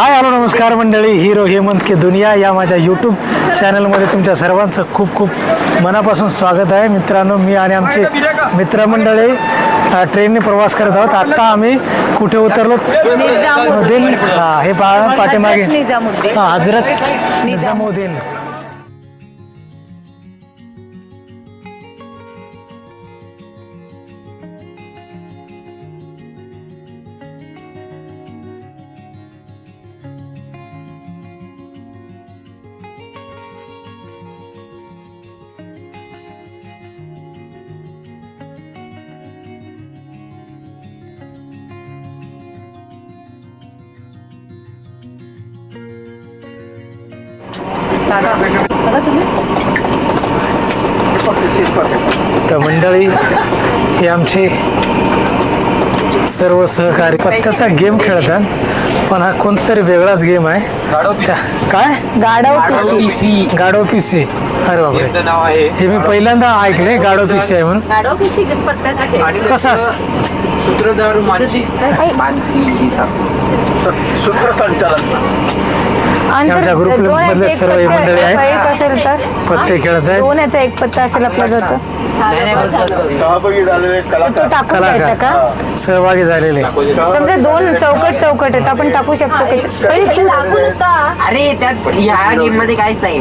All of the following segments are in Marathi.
हाय हॅलो नमस्कार मंडळी. हिरो हेमंत के दुनिया या माझ्या यूट्यूब चॅनलमध्ये तुमच्या सर्वांचं खूप खूप मनापासून स्वागत आहे. मित्रांनो मी आणि आमचे मित्रमंडळी ट्रेनने प्रवास करत आहोत. आत्ता आम्ही कुठे उतरलो? निजामुद्दीन. हा हे पा पाठीमागे. हा, हजरत निजामुद्दीन. तर मंडळी ही आमची सर्व सहकारी पत्त्याचा गेम खेळतात पण हा कोणता तरी वेगळाच गेम आहे. त्या- काय? गाढव पिशी गाडो पिसी अरे बापरे. आहे हे मी पहिल्यांदा ऐकले गाडो पिसी आहे म्हणून. पिशी पत्त्याचा खेळ? आणि आमच्या group मधले सर्व हे मंडळी आहेत. एक असेल तर? पत्ते खेळत आहेत. दोन याचा एक पत्ता असेल आपला जातो सहभागी झालेले तो कलाकार. टाकून द्यायचा का? कलाकार सहभागी झालेले. समजा दोन चौकट चौकट आहेत. आपण टाकू शकतो. पहिले तू टाकून अरे त्यात ह्या गेममध्ये काहीच नाही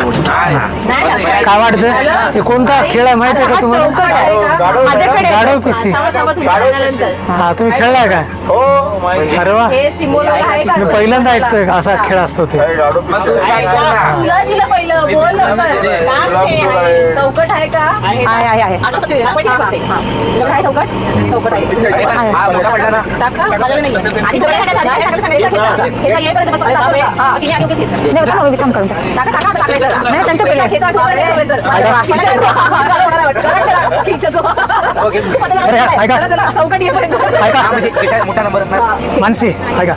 काय वाटतं? हे कोणता खेळ आहे माहिती आहे का तुम्हाला? चौकट आहे माझ्याकडे आहे. पिसी. हा तुम्ही खेळलाय का? हो. अरे वा हे सिमोला आहे का? मी पहिल्यांदा ऐकतोय असा खेळ असतो ते. तुला दिलं पहिलं बोल लवकर. चौकट आहे का आहे आहे आहे आहे चौकट चौकट आहे नाही, थांब, मी थांब करून टाक. नाही, त्यांचं पहिलं आहे. अरे ऐका ऐका मोठा नंबर मानसी ऐका.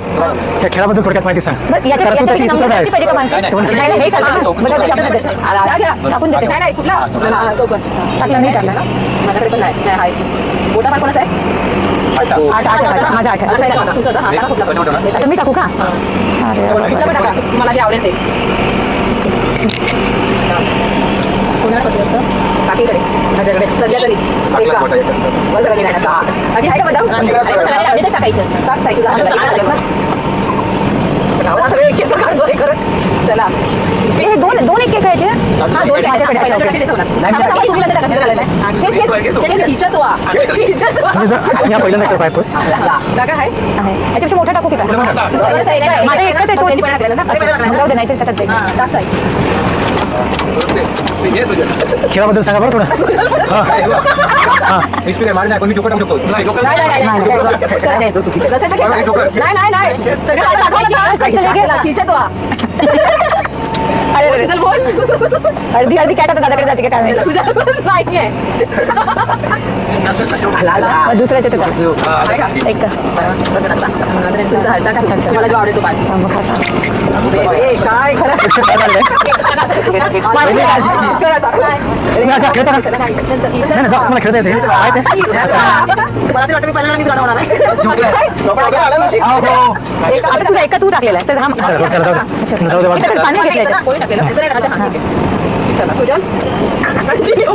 त्या खेळाबद्दल थोडक्यात माहिती सांग. बरं, याच्या- कारण तू त्याची नंबर आहेस किती पाहिजे का माणसं? नाही, नाही, हे चालतं ना. बरं, ते आपल्याला देते. घ्या, घ्या, टाकून देते. टाकला नाही टाकला माझ्याकडे पण नाही. नाही, आहे. मोठा पाठ कोणाचा आहे? आठ आठ. आहे माझा. माझा आठ आहे. तुमचा हा, टाका कुठला? पण. आता मी टाकू का? अरे कुठला पण टाका. तुम्हाला जे आवडेल ते. माझ्याकडे. सध्या तरी. एक का? बरं झालं की नाही टाका. बाकी आहे का बदाम? टाक सायकल चला, सगळे एक केस काढतोय करत. चला. हे दोन दोन एक एक खायचे हा दोन माझ्याकडे पहिल्यांदा टाका आहे. याच्यापेक्षा मोठा टाकू की काय? माझा एकच आहे तो नाही तर. टाक. खेळाबद्दल सांगा बरं थोडं हा मार नाही पण मी डोकं टाकतो नाही, नाही, नाही, नाही. नसेल तर घे. नाही, नाही, नाही. सगळं दाखवायची. सगळं घे. अर्धी अर्धी कॅट आता दादाकडे जाते काय माहिती. दुसऱ्याच्या. एक. मला जो तो काय खरं? खेळता येते तुझा एका टाकलेला आहे? तर हा चला सुजल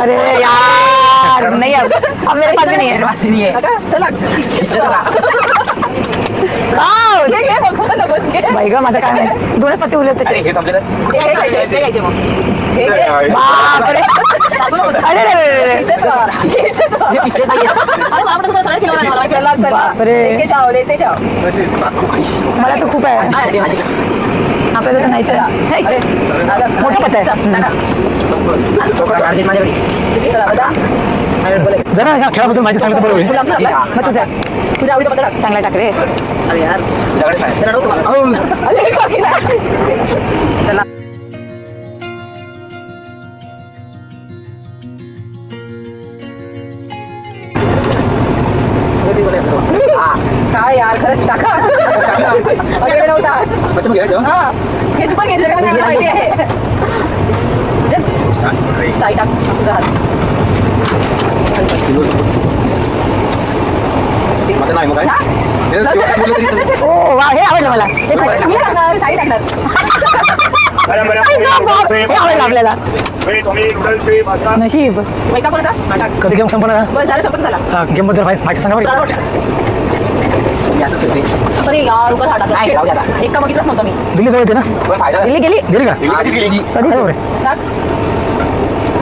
अरे यार नहीं अब अब मेरे पास भी नहीं है. बाई गं, माझं काय माहिती. दोनच पत्ते उरले त्याचे हे संपले तर हे घ्यायचे. हे घे. अरे रे रे रे बापरे. मला तर खूप आहे आपल्याला तर नाहीच आहे. हे, मोठा पत्ता आहे चला, बघा. जरा ह्या खेळाबद्दल माहिती सांगितलं बरं होईल मग तुझा तुझ्या आवडीचा पत्ता टाक. चांगला टाक रे अरे काकी नाही. चला काय यार खरंच टाका. माझ्याकडे नव्हता. घ्यायचं? हा हेच पण घेतलं का मला माहिती आहे साई टाक तुझा हात. असते माझं नाही मग काय? हा? हे तेवढं काय बोललं तरी चालेल. ओ वा हे आवडलं मला. हे पाहिजे. मी टाकणार साई टाकणार. हे आवडलं आपल्याला. नशीब. वैका कोण होता? हा, टाक. कधी गेम संपणार? बस झालं संपत झाला. हा गेमबद्दल माहिती माहिती सांगा बरं. मी असंच करते अरे यार उगाच हा टाकला. नाही, राहू द्या आता. एक का बघितलंच नव्हतं मी दिल्ली जवळ येते ना फायदा गेली गेली गेली का. कधी अरे बापरे. टाक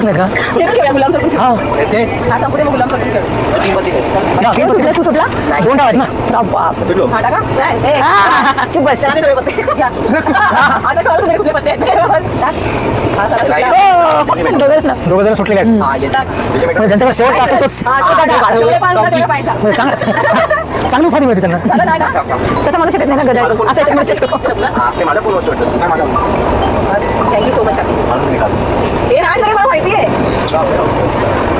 ठरत नाही का ते पण खेळूया, गुलाम चढून खेळू. हा ते हा, संपू दे मग गुलाम चढून खेळू. सुटलं, तू सुटला दोन डाव आहेत ना सुटलो. हा, टाका. नाही, ए. चुप बस या. आता कळलं तुम्ही कुठले पत्ते आहेत. टाक. हा, सारा सुटला. दोघंच ना. दोघं जण सुटले काय हा येस टाक. म्हणजे ज्यांच्याकडे शेवट असेल तोच हा, तो टाका. तेवढे पाच मिनिटं तेवढे पाहायचा. म्हणजे चांग- चांग- चांगली उपाधी मिळते त्यांना? तसं म्हणू शकत नाही ना गदा आता शकतो माझा. बस थँक्यू सो मच हे नाही तरी मला माहिती आहे.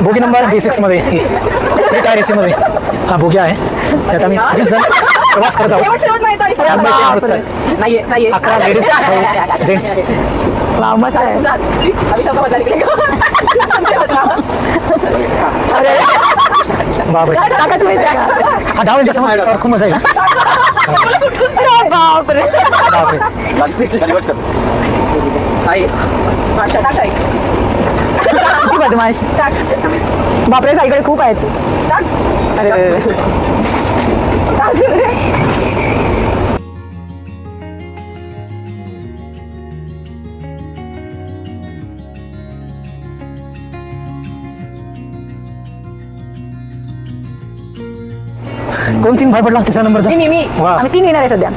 बोगी नंबर बी सिक्समध्ये. टायर एसी मध्ये. हा बोगी आहे. त्यात आम्ही वीस जण प्रवास करत आहोत. अकरा लेडीज जेंट्स वा, मस्त आहे. अरे. बापरे काका तुम्ही द्या. हा डाव यांच्या समोर खूप मजा येईल. बापरे बापरे. किती बदमाश. बापरे साईकडे खूप आहेत टाक. अरे कोण तीन भाई पडला तिसऱ्या नंबरचा. मी, मी. वा. आम्ही तीन येणार आहे सध्या.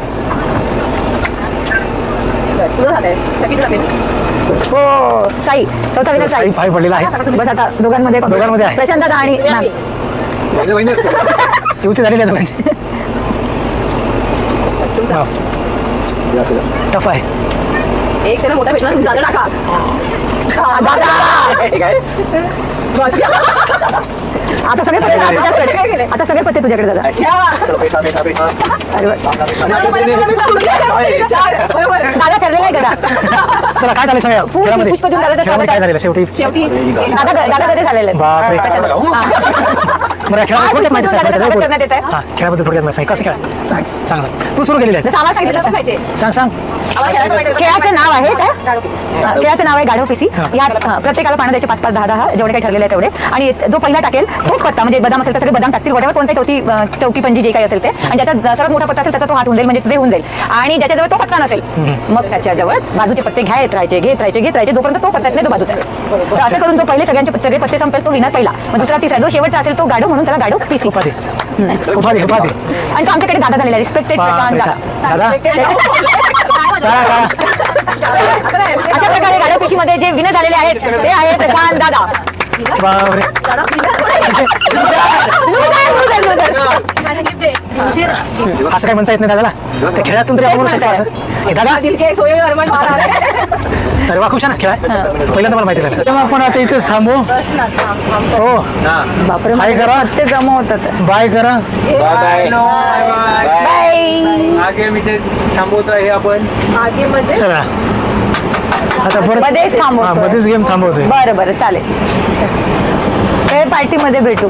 हो. साई चौथा विनर साई. साई पडलेला आहे. बस आता दोघांमध्ये दोघांमध्ये आहे. प्रशांत दादा आणि. युती झालेली आहे दोघांची. टफ आहे. एक त्याला मोठा भेटला झालं टाका. काय बस आता सगळे पत्ते काय तुझ्याकडे आता सगळे पत्ते तुझ्याकडे दादा अरे वा. दादा ठरलेला आहे चला काय झालं सांगा फुल खेळामध्ये पुष्प देऊन दादाचं खेळामध्ये काय स्वागत झालेलं शेवटी शेवटी दादा दादा कधी झालेले आहे बापरे बरं या खेळामध्ये थोडक्यात माहिती सांग दादाचं स्वागत करण्यात येत आहे. हा खेळामध्ये थोडक्यात माहिती सांग कसं खेळ सांग सांग तू सुरू केलेली आहे जसं आम्हाला सांगितलं तसं. सांग सांग खेळाचं नाव आहे काय खेळाचं नाव आहे गाढव पिसी या प्रत्येकाला पाणी द्यायचे पाच पाच दहा दहा जेवढे काही ठरलेले आहे तेवढे. आणि जो पहिला टाकेल तोच पत्ता म्हणजे बदाम असेल तर सगळे बदाम टाकतील वड्यावर कोणत्या चौथी चौकी पंजी जे काही असेल ते. आणि ज्याचा सर्वात मोठा पत्ता असेल त्याचा तो हात होऊन जाईल म्हणजे ते होऊन जाईल. आणि ज्याच्याजवळ तो पत्ता नसेल मग त्याच्याजवळ बाजूचे पत्ते घ्यायत राहायचे घेत राहायचे घेत राहायचे. जोपर्यंत तो पत्त्यात नाही तो बाजूचा. तर असं करून तो पहिले सगळ्यांचे सगळे पत्ते संपेल तो विनर पहिला. मग दुसरा तिसरा जो शेवटचा असेल तो गाडो म्हणून त्याला गाडो पिसी आणि तो आमच्याकडे दादा झालेला रिस्पेक्टेड दादा. अशा प्रकारे गाडो पिशीमध्ये जे विनर झालेले आहेत ते आहेत प्रशांत दादा बापरे. असं काय म्हणता येत नाही दादाला? त्या खेळातून तरी म्हणू शकतो असं. हे दादा? दिल के सोये हुए अरमान मारा रे. अरे वा छान आहे खेळ. पहिल्यांदा मला माहिती झालं. तेव्हा आपण आता इथेच थांबू. ना. हो. बापरे हाय करा. ते जमवतात बाय करा. बाय. बाय. बाय. आगे मी थांबवत आहे आपण. आगे मध्ये. चला. आता परत हा. मध्येच गेम थांबवतोय. बरं बरं चालेल. वेळ पार्टीमध्ये भेटू.